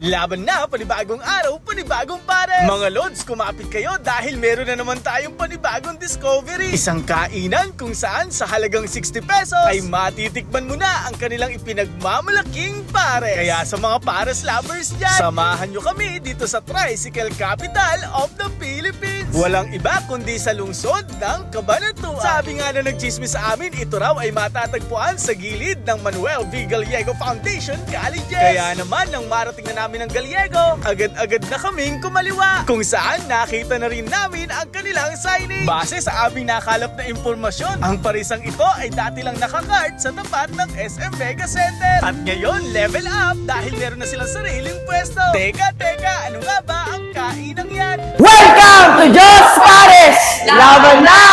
Laban na, panibagong araw, panibagong pares! Mga Lods, kumapit kayo dahil meron na naman tayong panibagong discovery. Isang kainan kung saan sa halagang 60 pesos ay matitikman mo na ang kanilang ipinagmamalaking pares. Kaya sa mga pares lovers dyan, samahan nyo kami dito sa Tricycle Capital of the Philippines. Walang iba kundi sa lungsod ng Cabanatuan. Sabi nga na nagchismis sa amin, ito raw ay matatagpuan sa gilid ng Manuel V. Gallego Foundation Colleges. Kaya naman nang marating na namin ang Gallego, agad-agad na kaming kumaliwa. Kung saan nakita na rin namin ang kanilang signage. Base sa aming nakalap na impormasyon, ang parisang ito ay dati lang nakakart sa tapat ng SM Mega Center. At ngayon, level up dahil meron na silang sariling pwesto. Teka, teka, ano nga ba ang kainang yan? Welcome to Just Pares! Laban na!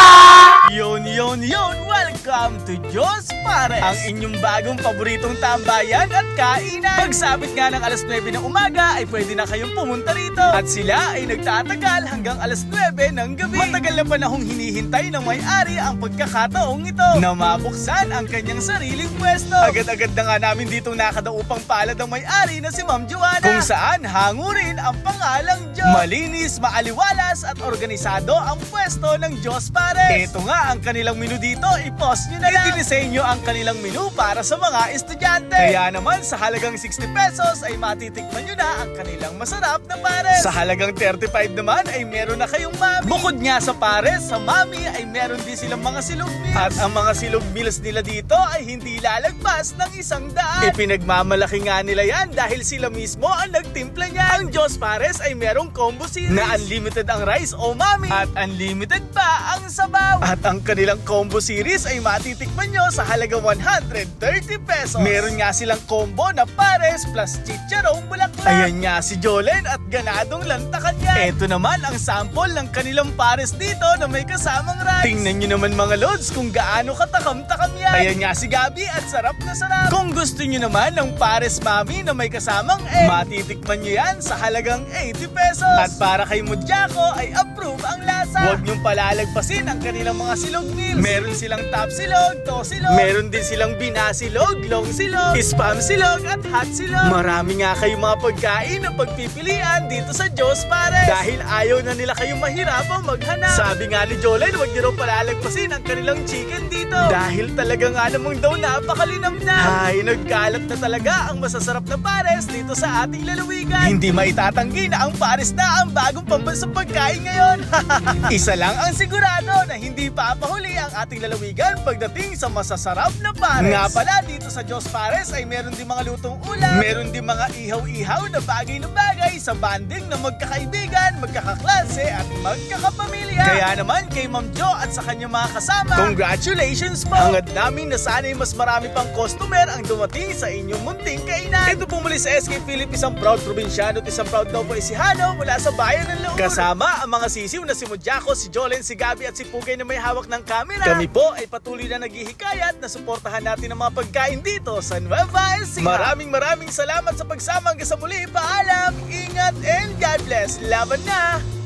Pares! Ang inyong bagong paboritong tambayan at kainan! Pagsabit nga ng alas 9 ng umaga ay pwede na kayong pumunta rito. At sila ay nagtatagal hanggang alas 9 ng gabi. Matagal na panahong hinihintay ng may-ari ang pagkakataong ito na mabuksan ang kanyang sariling pwesto. Agad-agad na nga namin ditong nakadaupang palad ang may-ari na si Ma'am Joanna. Kung saan hango rin ang pangalang Diyos. Malinis, maaliwalas at organisado ang pwesto ng Diyos Pares. Ito nga ang kanilang menu dito, i-post nyo na lang. Idinisenyo ang kanilang menu para sa mga estudyante. Kaya naman sa halagang 60 pesos ay matitikman nyo na ang kanilang masarap na pares. Sa halagang 35 naman ay meron na kayong mami. Bukod nga sa pares, sa mami ay meron din silang mga silog meals. At ang mga silog meals nila dito ay hindi lalagpas ng isang daan. Ipinagmamalaki nga nila yan dahil sila mismo ang nagtimpla niya. Ang Diyos Pares ay merong combo series na unlimited ang rice o mami at unlimited pa ang sabaw. At ang kanilang combo series ay matitikman nyo sa halaga 130 pesos. Meron nga silang combo na pares plus chicharong bulaklak. Ayan nga si Jolen at ganadong lantakan niya. Ito naman ang sample ng kanilang pares dito na may kasamang rice. Tingnan nyo naman mga lods kung gaano katakam-takam yan. Ayan nga si Gabi at sarap na sarap. Kung gusto nyo naman ng pares mami na may kasamang egg, matitikman nyo yan sa halagang 80 pesos. At para kay Mudyako ay approve ang lasa. Huwag nyong palalagpasin ang kanilang mga silog meals. Meron silang top silog, to silog. Meron din silang binasilog, long silog, spam silog at hot silog. Marami nga kayong mga pagkain na pagpipilian dito sa Diyos Pares. Dahil ayaw na nila kayong mahirapang maghanap. Sabi nga ni Jolen, huwag niyo raw palalagpasin ang kanilang chicken dito. Dahil talaga nga namang daw napakalinam na. Ay, nagkalat na talaga ang masasarap na pares dito sa ating lalawigan. Hindi maitatanggi na ang pares na ang bagong pambansang pagkain ngayon. Isa lang ang sigurado na hindi papahuli ang ating lalawigan pagdating sa masasarap na pares. Nga pala dito sa Diyos Pares ay meron din mga lutong ulam, meron din mga ihaw-ihaw na bagay na bagay sa banding ng magkakaibigan, magkakaklase at magkakapamilya. Kaya naman kay Ma'am Jo at sa kanyang mga kasama, congratulations po! Hangad namin na sana'y mas marami pang customer ang dumating sa inyong munting kainan. Ito po muli sa SK Philip, isang proud probinsyano at isang proud Novo Ecijano mula sa bayan ng Laur. Kasama ang mga sisiw na si Mudyako, si Jolen, si Gabi at si Pugay na may hawak ng camera. Kami po ay patuloy na naghihikayat na suportahan natin ang mga pagkain dito sa Nueva Ecija. Maraming maraming salamat sa pagsama hanggang sa muli. Paalam, ingat and God bless. Laban na!